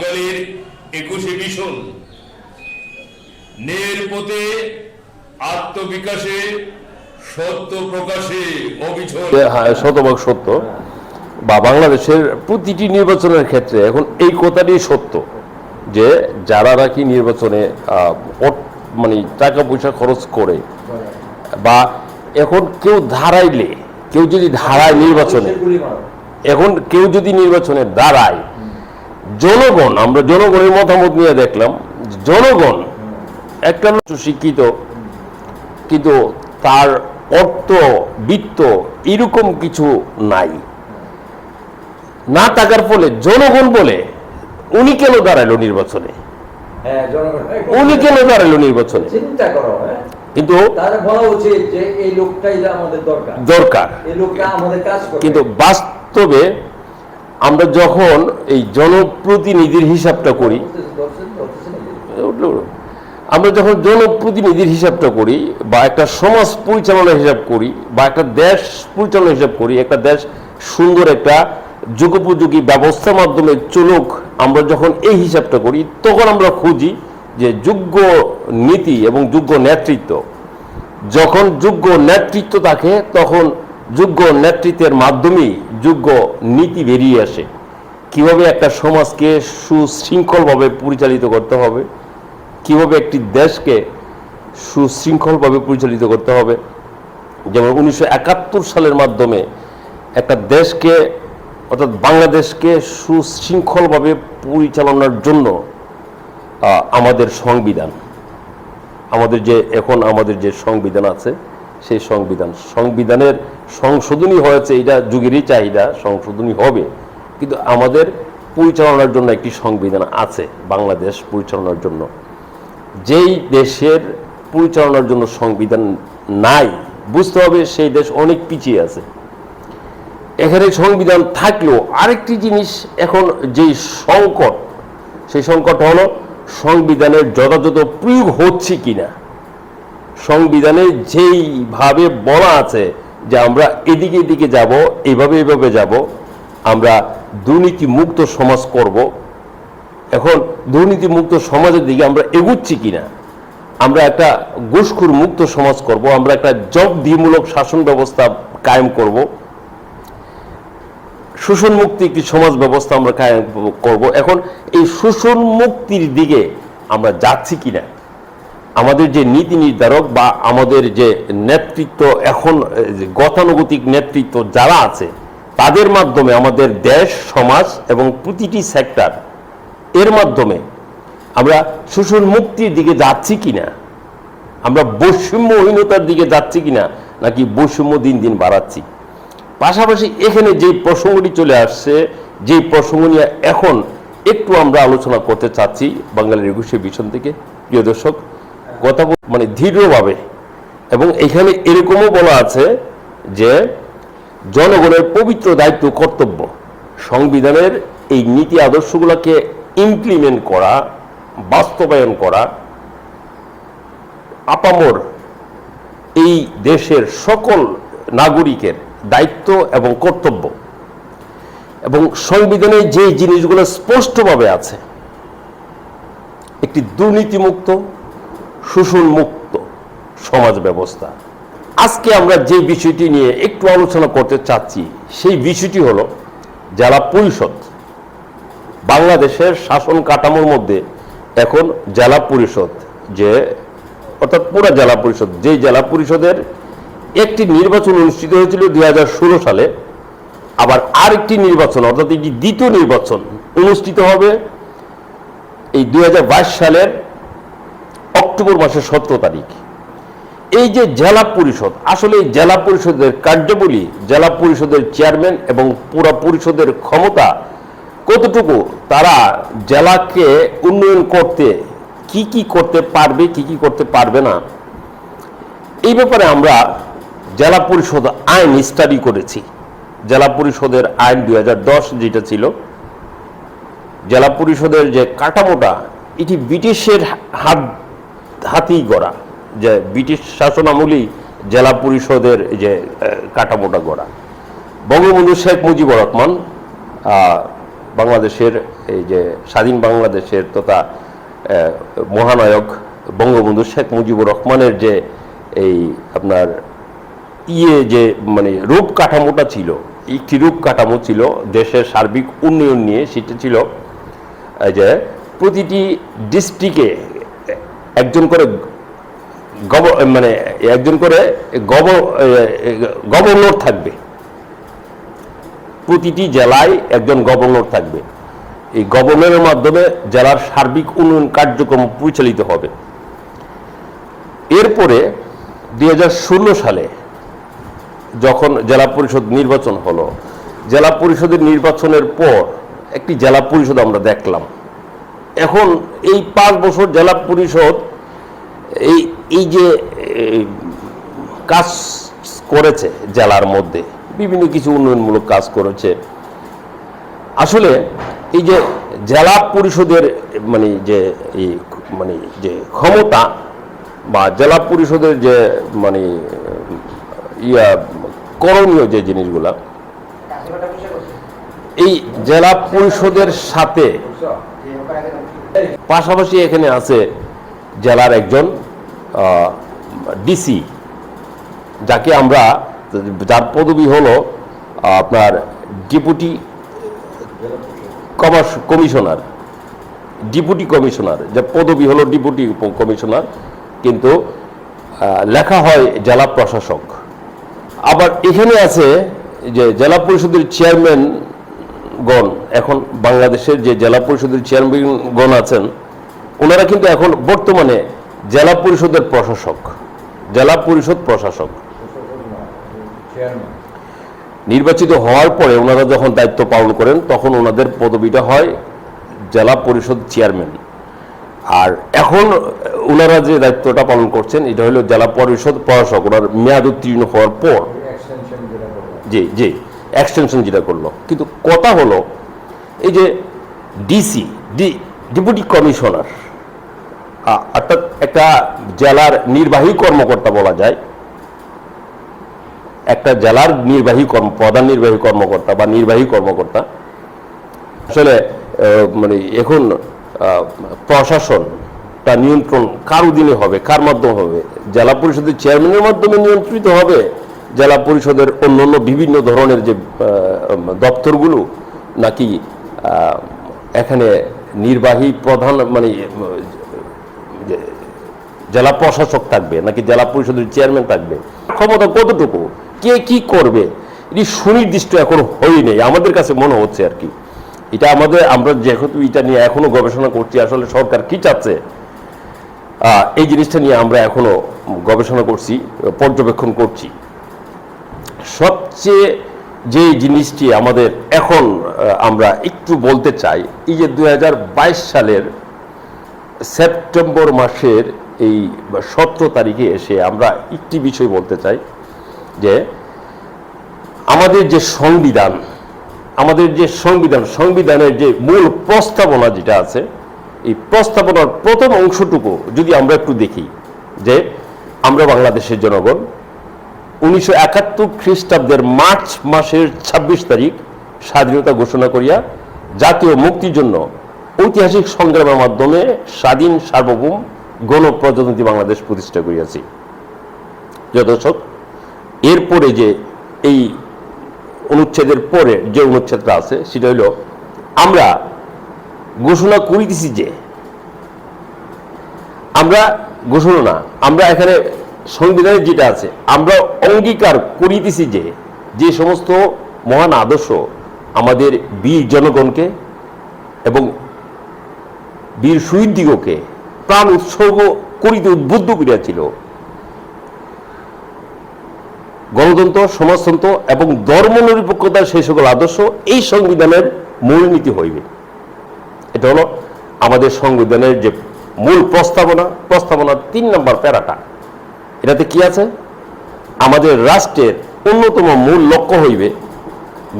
বাঙালির একুশে মিশন নের পথে আত্মবিকাশে সত্য প্রকাশে অবিচল। হ্যাঁ শতভাগ সত্য। বা বাংলাদেশের প্রতিটি নির্বাচনের ক্ষেত্রে এখন এই কথাটি সত্য যে যারা নাকি নির্বাচনে মানে টাকা পয়সা খরচ করে বা এখন কেউ ধারাইলে, কেউ যদি ধারায় নির্বাচনে, এখন কেউ যদি নির্বাচনে দাঁড়ায় জনগণ আমরা জনগণের মতামত নিয়ে দেখলাম জনগণ একটা শিক্ষিত কিন্তু তার অর্থ বৃত্ত এরকম কিছু নাই। না থাকার ফলে জনগণ বলে উনি কেন দাঁড়াল নির্বাচনে? হ্যাঁ উনি কেন দাঁড়াল নির্বাচনে? চিন্তা করো হ্যাঁ। কিন্তু বলা উচিত যে এই লোকটাই আমাদের দরকার। দরকার। এই লোকটা আমাদের কাজ কিন্তু বাস্তবে আমরা যখন এই জনপ্রতিনিধির হিসাবটা করি, আমরা যখন জনপ্রতিনিধির হিসাবটা করি, বা একটা সমাজ পরিচালনার হিসাব করি, বা একটা দেশ পরিচালনার হিসাব করি, একটা দেশ সুন্দর একটা যুগোপযোগী ব্যবস্থার মাধ্যমে চলুক, আমরা যখন এই হিসাবটা করি, তখন আমরা খুঁজি যে যোগ্য নীতি এবং যোগ্য নেতৃত্ব। যখন যোগ্য নেতৃত্ব থাকে, তখন যোগ্য নেতৃত্বের মাধ্যমেই যোগ্য নীতি বেরিয়ে আসে। কীভাবে একটা সমাজকে সুশৃঙ্খলভাবে পরিচালিত করতে হবে, কীভাবে একটি দেশকে সুশৃঙ্খলভাবে পরিচালিত করতে হবে। যেমন উনিশশো একাত্তর সালের মাধ্যমে একটা দেশকে, অর্থাৎ বাংলাদেশকে সুশৃঙ্খলভাবে পরিচালনার জন্য আমাদের সংবিধান, আমাদের যে, এখন আমাদের যে সংবিধান আছে সেই সংবিধান। সংবিধানের সংশোধনী হয়েছে এটা যুগেরই চাহিদা সংশোধনী হবে। কিন্তু আমাদের পরিচালনার জন্য একটি সংবিধান আছে, বাংলাদেশ পরিচালনার জন্য। যেই দেশের পরিচালনার জন্য সংবিধান নাই, বুঝতে হবে সেই দেশ অনেক পিছিয়ে আছে। এখানে সংবিধান থাকলেও আরেকটি জিনিস এখন যেই সংকট, সেই সংকট হলো সংবিধানের যথাযথ প্রয়োগ হচ্ছে কিনা। সংবিধানে যেইভাবে বলা আছে যে আমরা এদিকে এদিকে যাব এইভাবে এইভাবে যাব, আমরা দুর্নীতি মুক্ত সমাজ করব। এখন দুর্নীতি মুক্ত সমাজের দিকে আমরা এগুচ্ছি কিনা? আমরা একটা ঘুষখুর মুক্ত সমাজ করব, আমরা একটা জবাবদিহিমূলক শাসন ব্যবস্থা কায়েম করব। শোষণ মুক্তি একটি সমাজ ব্যবস্থা আমরা কায়েম করব। এখন এই শোষণ মুক্তির দিকে আমরা যাচ্ছি কিনা? আমাদের যে নীতি নির্ধারক বা আমাদের যে নেতৃত্ব, এখন গতানুগতিক নেতৃত্ব যারা আছে, তাদের মাধ্যমে আমাদের দেশ, সমাজ এবং প্রতিটি সেক্টর এর মাধ্যমে আমরা শোষণ মুক্তির দিকে যাচ্ছি কিনা, আমরা বৈষম্যহীনতার দিকে যাচ্ছি কিনা, নাকি বৈষম্য দিন দিন বাড়াচ্ছি। পাশাপাশি এখানে যে প্রসঙ্গটি চলে আসছে, যে প্রসঙ্গ নিয়ে এখন একটু আমরা আলোচনা করতে চাচ্ছি বাঙালির একুশে ভীষণ থেকে। প্রিয় দর্শক কথা মানে দৃঢ়ভাবে। এবং এখানে এরকমও বলা আছে যে জনগণের পবিত্র দায়িত্ব, কর্তব্য, সংবিধানের এই নীতি আদর্শগুলোকে ইমপ্লিমেন্ট করা, বাস্তবায়ন করা, আপামর এই দেশের সকল নাগরিকের দায়িত্ব এবং কর্তব্য। এবং সংবিধানে যে জিনিসগুলো স্পষ্টভাবে আছে, একটি দুর্নীতিমুক্ত শোষণ মুক্ত সমাজ ব্যবস্থা। আজকে আমরা যে বিষয়টি নিয়ে একটু আলোচনা করতে চাচ্ছি, সেই বিষয়টি হলো জেলা পরিষদ। বাংলাদেশের শাসন কাঠামোর মধ্যে এখন জেলা পরিষদ যে, অর্থাৎ পুরা জেলা পরিষদ, যেই জেলা পরিষদের একটি নির্বাচন অনুষ্ঠিত হয়েছিল দু হাজার ষোলো সালে, আবার আরেকটি নির্বাচন, অর্থাৎ এটি দ্বিতীয় নির্বাচন অনুষ্ঠিত হবে এই দু হাজার বাইশ সালের অক্টোবর মাসের সতেরো তারিখ। এই যে জেলা পরিষদ, আসলে জেলা পরিষদের কার্যাবলী, জেলা পরিষদের চেয়ারম্যান এবং পুরা পরিষদের ক্ষমতা কতটুকু, তারা জেলাকে উন্নয়ন করতে কি কি করতে পারবে, কি কি করতে পারবে না, এই ব্যাপারে আমরা জেলা পরিষদ আইন স্টাডি করেছি। জেলা পরিষদের আইন দুই হাজার দশ যেটা ছিল, জেলা পরিষদের যে কাঠামোটা, এটি ব্রিটিশের হাত হাতেই গড়া, যে ব্রিটিশ শাসন আমলেই জেলা পরিষদের যে কাঠামোটা গড়া। বঙ্গবন্ধু শেখ মুজিবুর রহমান বাংলাদেশের এই যে, স্বাধীন বাংলাদেশের তথা মহানায়ক বঙ্গবন্ধু শেখ মুজিবুর রহমানের যে এই আপনার ইয়ে যে মানে রূপ কাঠামোটা ছিল, একটি রূপ কাঠামো ছিল, দেশের সার্বিক উন্নয়ন নিয়ে সেটা ছিল যে প্রতিটি ডিস্ট্রিক্টে একজন করে গভ মানে একজন করে গভ, গভর্নর থাকবে। প্রতিটি জেলায় একজন গভর্নর থাকবে। এই গভর্নরের মাধ্যমে জেলার সার্বিক উন্নয়ন কার্যক্রম পরিচালিত হবে। এরপরে দু হাজার ষোলো সালে যখন জেলা পরিষদ নির্বাচন হলো, জেলা পরিষদের নির্বাচনের পর একটি জেলা পরিষদ আমরা দেখলাম। এখন এই পাঁচ বছর জেলা পরিষদ এই এই যে কাজ করেছে জেলার মধ্যে, বিভিন্ন কিছু উন্নয়নমূলক কাজ করেছে, আসলে এই যে জেলা পরিষদের মানে যে, এই মানে যে ক্ষমতা বা জেলা পরিষদের যে মানে ইয়া, করণীয় যে জিনিসগুলা, এই জেলা পরিষদের সাথে পাশাপাশি এখানে আছে জেলার একজন ডিসি যাকে আমরা, যার পদবি হলো আপনার deputy commerce commissioner deputy commissioner যে পদবি হলো ডিপুটি কমিশনার কিন্তু লেখা হয় জেলা প্রশাসক। আবার এখানে আছে যে জেলা পরিষদের চেয়ারম্যান গণ, এখন বাংলাদেশের যে জেলা পরিষদের চেয়ারম্যানগণ আছেন, ওনারা কিন্তু এখন বর্তমানে জেলা পরিষদের প্রশাসক। জেলা পরিষদ প্রশাসক। নির্বাচিত হওয়ার পরে ওনারা যখন দায়িত্ব পালন করেন, তখন ওনাদের পদবিটা হয় জেলা পরিষদ চেয়ারম্যান। আর এখন ওনারা যে দায়িত্বটা পালন করছেন, এটা হলো জেলা পরিষদ প্রশাসক। ওনার মেয়াদ উত্তীর্ণ হওয়ার পর জি জি এক্সটেনশন যেটা করল। কিন্তু কথা হলো, এই যে ডিসি ডি ডেপুটি কমিশনার অর্থাৎ একটা জেলার নির্বাহী কর্মকর্তা বলা যায়। একটা জেলার নির্বাহী কর্ম, প্রধান নির্বাহী কর্মকর্তা বা নির্বাহী কর্মকর্তা। আসলে মানে এখন প্রশাসনটা নিয়ন্ত্রণ কার অধীনে হবে, কার মাধ্যমে হবে? জেলা পরিষদের চেয়ারম্যানের মাধ্যমে নিয়ন্ত্রিত হবে? জেলা পরিষদের অন্যান্য বিভিন্ন ধরনের যে দপ্তরগুলো? নাকি এখানে নির্বাহী প্রধান মানে জেলা প্রশাসক থাকবে নাকি জেলা পরিষদের চেয়ারম্যান থাকবে? ক্ষমতা কতটুকু? কে কি করবে? এটি সুনির্দিষ্ট এখন হয়নি আমাদের কাছে মনে হচ্ছে আর কি। এটা আমাদের, আমরা যেহেতু এটা নিয়ে এখনও গবেষণা করছি, আসলে সরকার কি চাচ্ছে? এই জিনিসটা নিয়ে আমরা এখনও গবেষণা করছি, পর্যবেক্ষণ করছি। সবচেয়ে যে জিনিসটি আমাদের এখন আমরা একটু বলতে চাই, এই যে দু হাজার বাইশ সালের সেপ্টেম্বর মাসের এই সতেরো তারিখে এসে আমরা একটি বিষয় বলতে চাই যে আমাদের যে সংবিধান, আমাদের যে সংবিধান, সংবিধানের যে মূল প্রস্তাবনা যেটা আছে, এই প্রস্তাবনার প্রথম অংশটুকু যদি আমরা একটু দেখি, যে আমরা বাংলাদেশের জনগণ উনিশশো একাত্তর খ্রিস্টাব্দের মার্চ মাসের ২৬ তারিখ স্বাধীনতা ঘোষণা করিয়া জাতীয় মুক্তির জন্য ঐতিহাসিক সংগ্রামের মাধ্যমে স্বাধীন সার্বভৌম গণপ্রজাতন্ত্রী বাংলাদেশ প্রতিষ্ঠা করিয়াছি। যথেষ্ট এরপরে যে এই অনুচ্ছেদের পরে যে অনুচ্ছেদটা আছে, সেটা হলো আমরা ঘোষণা করিতেছি যে, আমরা ঘোষণা না, আমরা এখানে সংবিধানের যেটা আছে, আমরা অঙ্গীকার করিতেছি যে যে সমস্ত মহান আদর্শ আমাদের বীর জনগণকে এবং বীর শহীদদিগকে প্রাণ উৎসর্গ করিতে উদ্বুদ্ধ করিয়াছিল। গণতন্ত্র, সমাজতন্ত্র এবং ধর্মনিরপেক্ষতার সেই সকল আদর্শ এই সংবিধানের মূলনীতি হইবে। এটা হলো আমাদের সংবিধানের যে মূল প্রস্তাবনা, প্রস্তাবনার তিন নম্বর প্যারাটা। এটাতে কি আছে? আমাদের রাষ্ট্রের অন্যতম মূল লক্ষ্য হইবে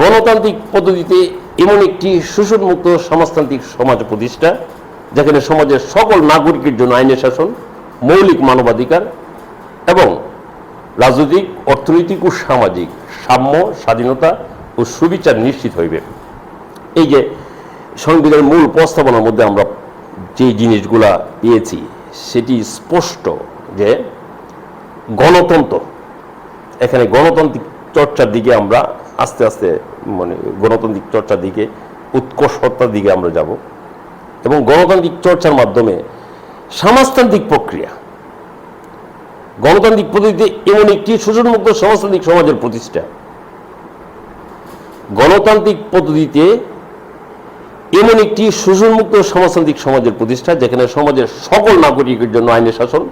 গণতান্ত্রিক পদ্ধতিতে এমন একটি শোষণমুক্ত সমাজতান্ত্রিক সমাজ প্রতিষ্ঠা যেখানে সমাজের সকল নাগরিকের জন্য আইনের শাসন, মৌলিক মানবাধিকার এবং রাজনৈতিক, অর্থনৈতিক ও সামাজিক সাম্য, স্বাধীনতা ও সুবিচার নিশ্চিত হইবে। এই যে সংবিধানের মূল প্রস্তাবনার মধ্যে আমরা যে জিনিসগুলা পেয়েছি, সেটি স্পষ্ট যে গণতন্ত্র, এখানে গণতান্ত্রিক চর্চার দিকে আমরা আস্তে আস্তে মানে গণতান্ত্রিক চর্চার দিকে, উৎকর্ষতার দিকে আমরা যাব। এবং গণতান্ত্রিক চর্চার মাধ্যমে সমাজতান্ত্রিক প্রক্রিয়া। গণতান্ত্রিক পদ্ধতিতে এমন একটি শোষণমুক্ত সমাজতান্ত্রিক সমাজের প্রতিষ্ঠা। গণতান্ত্রিক পদ্ধতিতে এমন একটি শোষণমুক্ত সমাজতান্ত্রিক সমাজের প্রতিষ্ঠা, যেখানে সমাজের সকল নাগরিকের জন্য আইনের শাসন,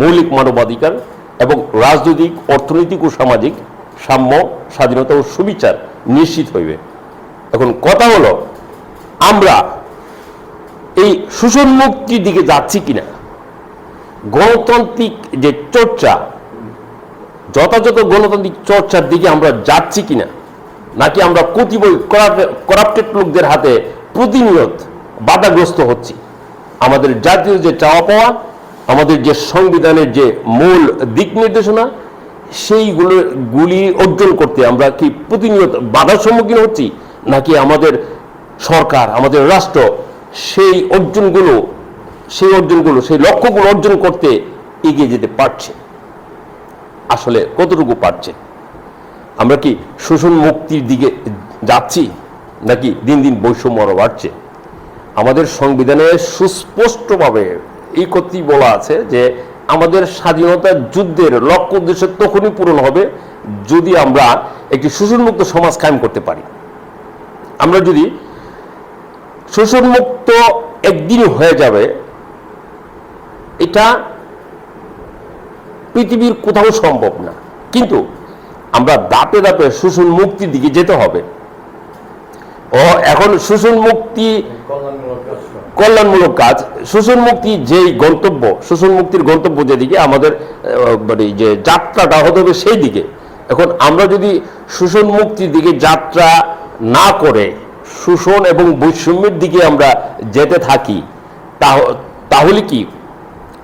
মৌলিক মানবাধিকার এবং রাজনৈতিক, অর্থনৈতিক ও সামাজিক সাম্য, স্বাধীনতা ও সুবিচার নিশ্চিত হইবে। এখন কথা হলো, আমরা এই শোষণ মুক্তির দিকে যাচ্ছি কিনা? গণতান্ত্রিক যে চর্চা, যথাযথ গণতান্ত্রিক চর্চার দিকে আমরা যাচ্ছি কিনা? নাকি আমরা কতিপয় করাপ্টেড লোকদের হাতে প্রতিনিয়ত বাধাগ্রস্ত হচ্ছি? আমাদের জাতীয় যে চাওয়া পাওয়া, আমাদের যে সংবিধানের যে মূল দিক নির্দেশনা সেইগুলো গুলি অর্জন করতে আমরা কি প্রতিনিয়ত বাধার সম্মুখীন হচ্ছি? নাকি আমাদের সরকার, আমাদের রাষ্ট্র সেই অর্জনগুলো সেই অর্জনগুলো, সেই লক্ষ্যগুলো অর্জন করতে এগিয়ে যেতে পারছে। আসলে কতটুকু পারছে? আমরা কি শোষণ মুক্তির দিকে যাচ্ছি, নাকি দিন দিন বৈষম্য আরও বাড়ছে? আমাদের সংবিধানে সুস্পষ্টভাবে এই কথাই বলা আছে যে আমাদের স্বাধীনতা যুদ্ধের লক্ষ্য উদ্দেশ্য তখনই পূরণ হবে যদি আমরা একটি শোষণমুক্ত সমাজ কায়েম করতে পারি। আমরা যদি শোষণমুক্ত একদিনই হয়ে যাবে, এটা পৃথিবীর কোথাও সম্ভব না। কিন্তু আমরা দাপে দাপে শোষণ মুক্তির দিকে যেতে হবে। ও, এখন শোষণ মুক্তি কল্যাণমূলক কাজ। শোষণ মুক্তি যেই গন্তব্য শোষণ মুক্তির গন্তব্য যেদিকে, আমাদের মানে যে যাত্রাটা হতে হবে সেই দিকে এখন আমরা যদি শোষণ মুক্তির দিকে যাত্রা না করে শোষণ এবং বৈষম্যের দিকে আমরা যেতে থাকি, তাহ- তাহলে কি?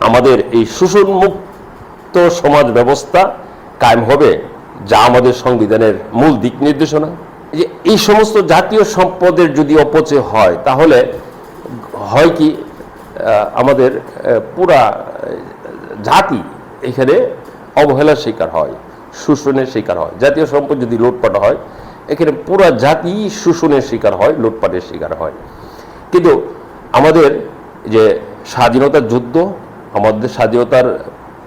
আমাদের এই শোষণ মুক্ত সমাজ ব্যবস্থা কায়েম হবে, যা আমাদের সংবিধানের মূল দিক নির্দেশনা। যে, এই সমস্ত জাতীয় সম্পদের যদি অপচয় হয়, তাহলে হয় কি আমাদের পুরা জাতি এখানে অবহেলার শিকার হয়, শোষণের শিকার হয়। জাতীয় সম্পদ যদি লুটপাট হয় এখানে পুরা জাতি শোষণের শিকার হয়, লুটপাটের শিকার হয়। কিন্তু আমাদের যে স্বাধীনতার যুদ্ধ, আমাদের স্বাধীনতার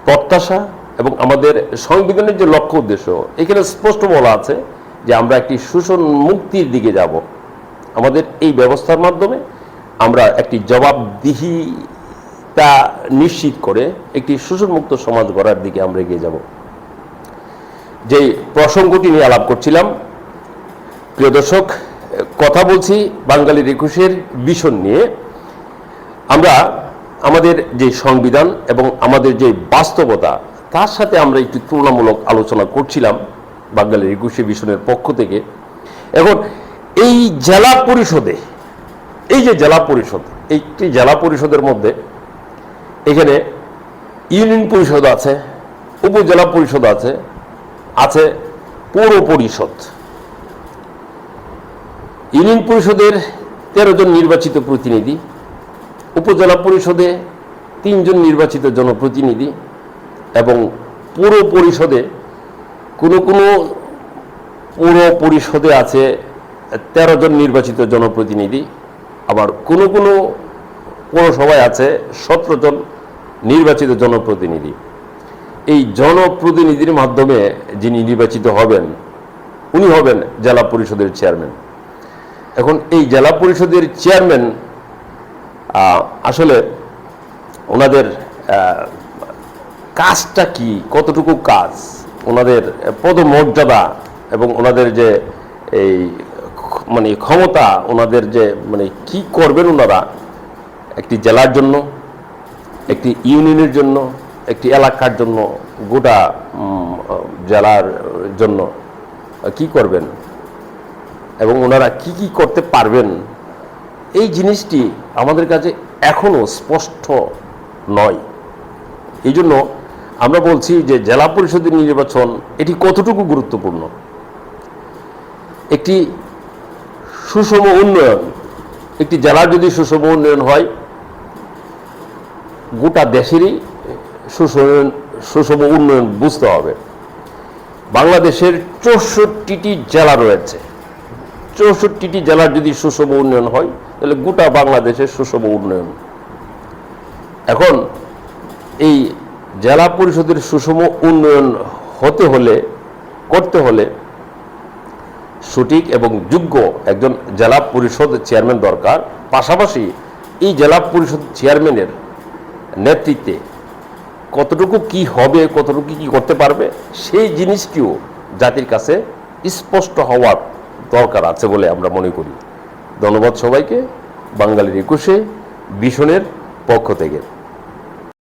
প্রত্যাশা এবং আমাদের সংবিধানের যে লক্ষ্য উদ্দেশ্য, এখানে স্পষ্ট বলা আছে যে আমরা একটি শোষণ মুক্তির দিকে যাব। আমাদের এই ব্যবস্থার মাধ্যমে আমরা একটি জবাবদিহিতা নিশ্চিত করে একটি শোষণমুক্ত সমাজ গড়ার দিকে আমরা এগিয়ে যাব। যেই প্রসঙ্গটি নিয়ে আলাপ করছিলাম প্রিয় দর্শক, কথা বলছি বাঙালির একুশের ভীষণ নিয়ে। আমরা আমাদের যে সংবিধান এবং আমাদের যে বাস্তবতা, তার সাথে আমরা একটু তুলনামূলক আলোচনা করছিলাম বাঙালির একুশে ভীষণের পক্ষ থেকে। এখন এই জেলা পরিষদে, এই যে জেলা পরিষদ, একটি জেলা পরিষদের মধ্যে এখানে ইউনিয়ন পরিষদ আছে, উপজেলা পরিষদ আছে আছে পৌর পরিষদ। ইউনিয়ন পরিষদের তেরো জন নির্বাচিত প্রতিনিধি, উপজেলা পরিষদে তিনজন নির্বাচিত জনপ্রতিনিধি এবং পৌর পরিষদে কোনো কোনো পৌর পরিষদে আছে তেরো জন নির্বাচিত জনপ্রতিনিধি, আবার কোনো কোনো পৌরসভায় আছে সতেরো জন নির্বাচিত জনপ্রতিনিধি। এই জনপ্রতিনিধির মাধ্যমে যিনি নির্বাচিত হবেন, উনি হবেন জেলা পরিষদের চেয়ারম্যান। এখন এই জেলা পরিষদের চেয়ারম্যান আসলে ওনাদের কাজটা কি, কতটুকু কাজ, ওনাদের পদমর্যাদা এবং ওনাদের যে এই মানে ক্ষমতা, ওনাদের যে মানে কি করবেন ওনারা, একটি জেলার জন্য, একটি ইউনিয়নের জন্য, একটি এলাকার জন্য, গোটা জেলার জন্য, কি করবেন? এবং ওনারা কি কি করতে পারবেন, এই জিনিসটি আমাদের কাছে এখনও স্পষ্ট নয়। এই জন্য আমরা বলছি যে জেলা পরিষদের নির্বাচন, এটি কতটুকু গুরুত্বপূর্ণ? একটি সুষম উন্নয়ন, একটি জেলার যদি সুষম উন্নয়ন হয়, গোটা দেশেরই সুষম সুষম উন্নয়ন বুঝতে হবে। বাংলাদেশের চৌষট্টিটি জেলা রয়েছে। চৌষট্টিটি জেলার যদি সুষম উন্নয়ন হয়, তাহলে গোটা বাংলাদেশের সুষম উন্নয়ন। এখন এই জেলা পরিষদের সুষম উন্নয়ন হতে হলে, করতে হলে সঠিক এবং যোগ্য একজন জেলা পরিষদ চেয়ারম্যান দরকার। পাশাপাশি এই জেলা পরিষদ চেয়ারম্যানের নেতৃত্বে কতটুকু কি হবে, কতটুকু কি করতে পারবে, সেই জিনিসটিও জাতির কাছে স্পষ্ট হওয়ার দরকার আছে বলে আমরা মনে করি। ধন্যবাদ সবাইকে। বাঙালির একুশে ভীষণের পক্ষ থেকে।